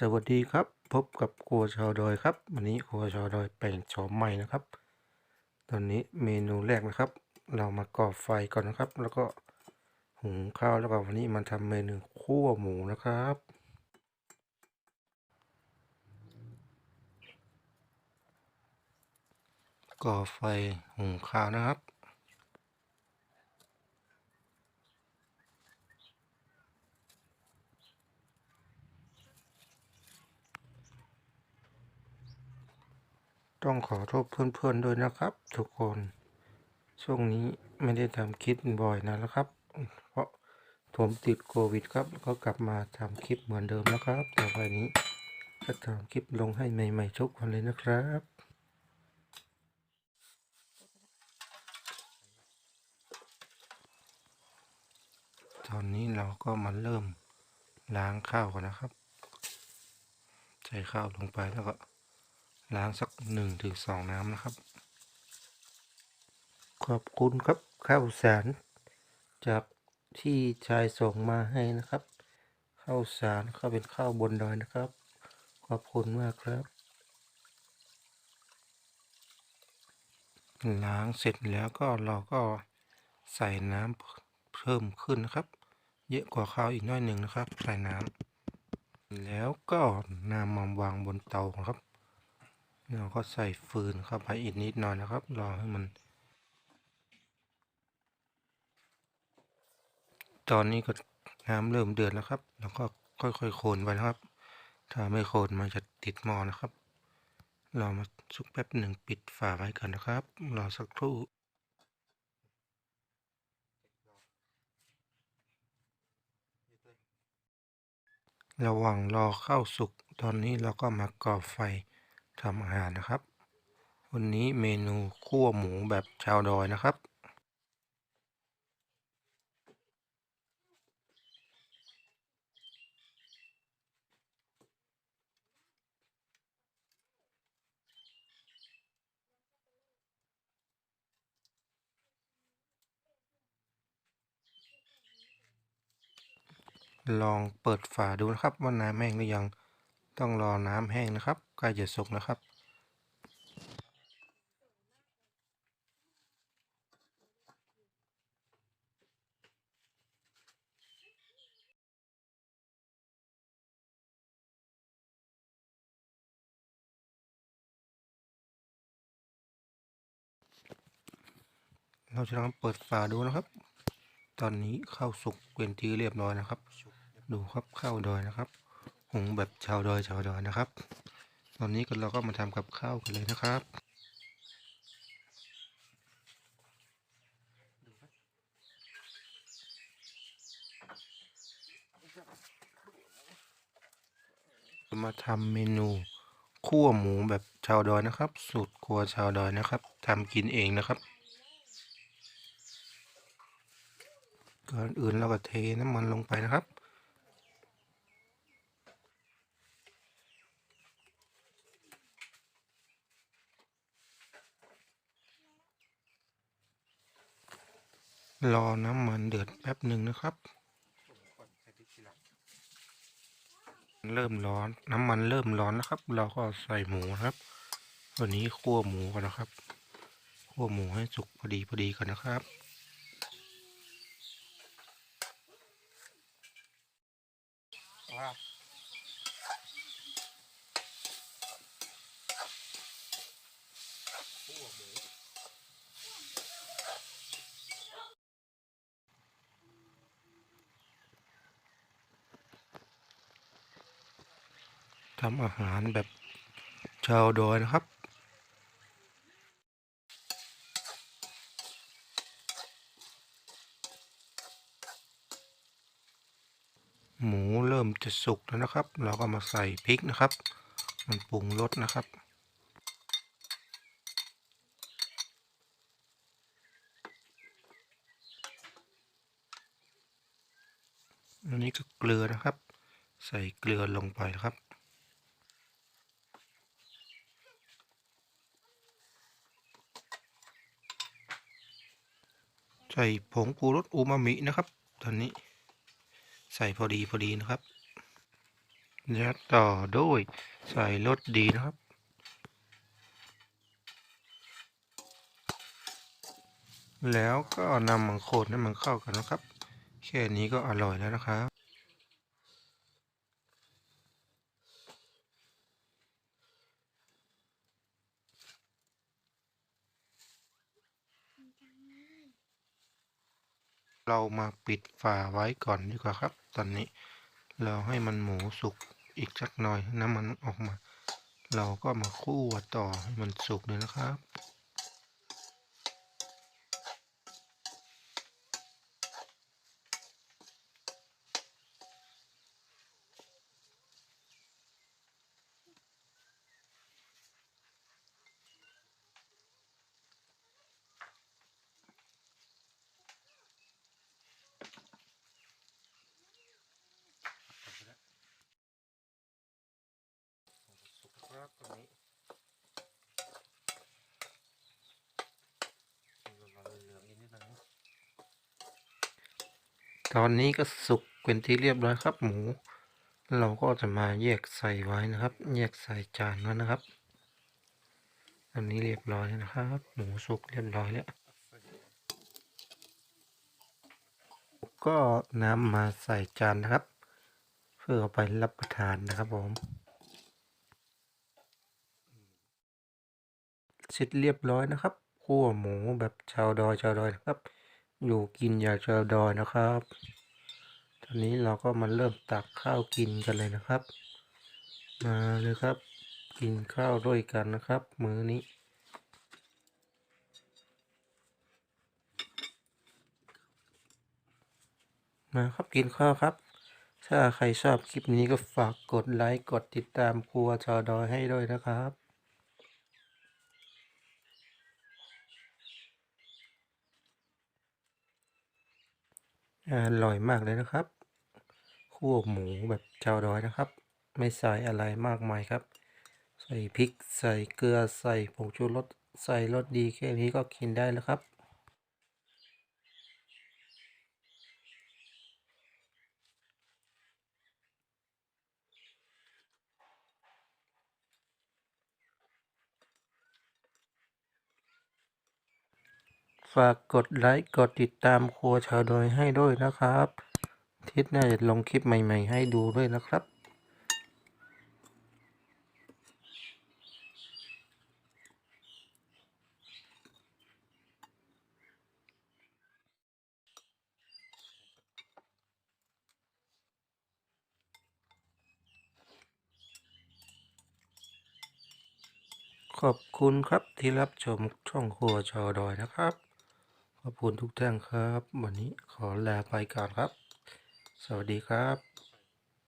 สวัสดีครับ พบกับครัวชาวดอยครับ วันนี้ครัวชาวดอยแปลงโฉมใหม่นะครับ ตอนนี้เมนูแรกนะครับ เรามาก่อไฟก่อนนะครับ แล้วก็หุงข้าวแล้วก็วันนี้มาทำเมนูคั่วหมูนะครับ ก่อไฟหุงข้าวนะครับ ต้องขอโทษเพื่อนๆด้วยนะครับ ทุกคน ช่วงนี้ไม่ได้ทำคลิปบ่อยนะแล้วครับ เพราะผมติดโควิดครับ ก็กลับมาทำคลิปเหมือนเดิมนะครับต่อไปนี้จะทำคลิปลงให้ใหม่ๆทุกวันเลยนะครับตอนนี้เราก็มาเริ่มล้างข้าวกันนะครับ ใส่ข้าวลงไปแล้วก็ ล้างสักหนึ่งถึงสองน้ำนะครับ ขอบคุณครับข้าวสาร จากที่ชายส่งมาให้นะครับ ข้าวสารเขาเป็นข้าวบนดอยนะครับ ขอบคุณมากครับ ล้างเสร็จแล้วก็เราก็ใส่น้ำเพิ่มขึ้นนะครับ เยอะกว่าข้าวอีกน้อยหนึ่งนะครับ ใส่น้ำแล้วก็นำมาวางบนเตาครับ เราก็ใส่ฟืนเข้าไปอีกนิดหน่อยนะครับ รอให้มัน ตอนนี้ก็น้ำเริ่มเดือดแล้วครับ แล้วก็ค่อยๆโคนไปนะครับ ถ้าไม่โคนมันจะติดหม้อนะครับรอมาสักแป๊บหนึ่งปิดฝาไว้ก่อนนะครับ รอสักครู่ระหว่างรอเข้าสุก ตอนนี้เราก็มาก่อบไฟ ทำอาหารนะครับ วันนี้เมนูคั่วหมูแบบชาวดอยนะครับ ลองเปิดฝาดูนะครับว่าน้ำแห้งหรือยัง ต้องรอน้ำแห้งนะครับใกล้จะสุกนะครับ เราจะลองเปิดฝาดูนะครับ ตอนนี้ข้าวสุกเป็นที่เรียบร้อยนะครับ ดูครับข้าวดอยนะครับ หุงแบบชาวดอยชาวดอยนะครับ ตอนนี้ก็เราก็มาทำกับข้าวกันเลยนะครับมาทำเมนูคั่วหมูแบบชาวดอยนะครับ สูตรครัวชาวดอยนะครับทำกินเองนะครับก่อนอื่นเราก็เทน้ำมันลงไปนะครับ รอน้ำมันเดือดแป๊บหนึ่งนะครับ เริ่มร้อนน้ำมันเริ่มร้อนนะครับ เราก็ใส่หมูครับวันนี้คั่วหมูกันนะครับคั่วหมูให้สุกพอดีพอดีกันนะครับ ทำอาหารแบบชาวดอยนะครับ หมูเริ่มจะสุกแล้วนะครับ เราก็มาใส่พริกนะครับ มันปรุงรสนะครับอันนี้ก็เกลือนะครับ ใส่เกลือลงไปนะครับ ใส่ผงปูรสอูมามินะครับ ตอนนี้ ใส่พอดีพอดีนะครับยัดต่อด้วยใส่รสดีนะครับ แล้วก็นำมังโคนให้มันเข้ากันนะครับ แค่นี้ก็อร่อยแล้วนะครับ เรามาปิดฝาไว้ก่อนดีกว่าครับ ตอนนี้เราให้มันหมูสุกอีกสักหน่อยน้ำมันออกมา เราก็มาคั่วต่อให้มันสุกเลยนะครับ สุกครับตรงนี้ ตอนนี้ก็สุกเป็นที่เรียบร้อยครับ หมู เราก็จะมาแยกใส่ไว้นะครับ แยกใส่จานไว้นะครับ อันนี้เรียบร้อยแล้วนะครับ หมูสุกเรียบร้อยแล้วก็น้ำมาใส่จานนะครับ เพื่อเอาไปรับประทานนะครับผมเสร็จเรียบร้อยนะครับคั่วหมูแบบชาวดอยชาวดอยนะครับ อยู่กินอยางชาวดอยนะครับ ตอนนี้เราก็มาเริ่มตักข้าวกินกันเลยนะครับ มาเลยครับ กินข้าวด้วยกันนะครับ มื้อนี้ มาครับกินข้าวครับ ถ้าใครชอบคลิปนี้ก็ฝากกดไลค์ กดติดตามครัวชาวดอยให้ด้วยนะครับ อร่อยมากเลยนะครับคั่วหมูแบบชาวดอยนะครับ ไม่ใส่อะไรมากมายครับ ใส่พริกใส่เกลือใส่ผงชูรสใส่รสดีแค่นี้ก็กินได้แล้วครับ ฝากกดไลค์กดติดตามครัวชาวดอยให้ด้วยนะครับ ทิศหน้าจะลงคลิปใหม่ ๆ ให้ดูด้วยนะครับขอบคุณครับที่รับชมช่องครัวชาวดอยนะครับ ขอบคุณทุกท่านครับ วันนี้ขอลาไปก่อนครับ สวัสดีครับ